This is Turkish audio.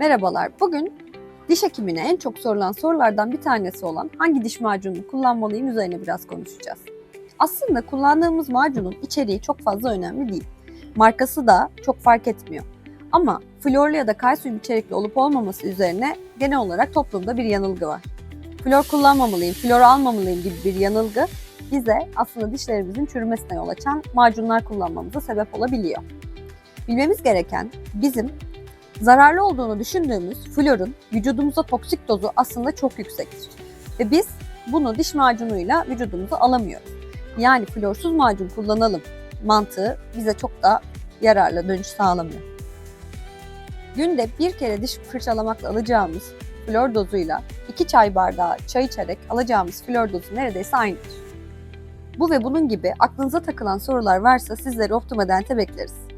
Merhabalar. Bugün diş hekimine en çok sorulan sorulardan bir tanesi olan hangi diş macununu kullanmalıyım üzerine biraz konuşacağız. Aslında kullandığımız macunun içeriği çok fazla önemli değil. Markası da çok fark etmiyor. Ama florlu ya da kalsiyum içerikli olup olmaması üzerine genel olarak toplumda bir yanılgı var. Flor kullanmamalıyım, flor almamalıyım gibi bir yanılgı bize aslında dişlerimizin çürümesine yol açan macunlar kullanmamıza sebep olabiliyor. Bilmemiz gereken bizim zararlı olduğunu düşündüğümüz florun vücudumuza toksik dozu aslında çok yüksektir. Ve biz bunu diş macunuyla vücudumuza alamıyoruz. Yani florsuz macun kullanalım mantığı bize çok da yararlı dönüş sağlamıyor. Günde bir kere diş fırçalamakla alacağımız flor dozuyla 2 çay bardağı çay içerek alacağımız flor dozu neredeyse aynıdır. Bu ve bunun gibi aklınıza takılan sorular varsa sizleri Optima Dent'e bekleriz.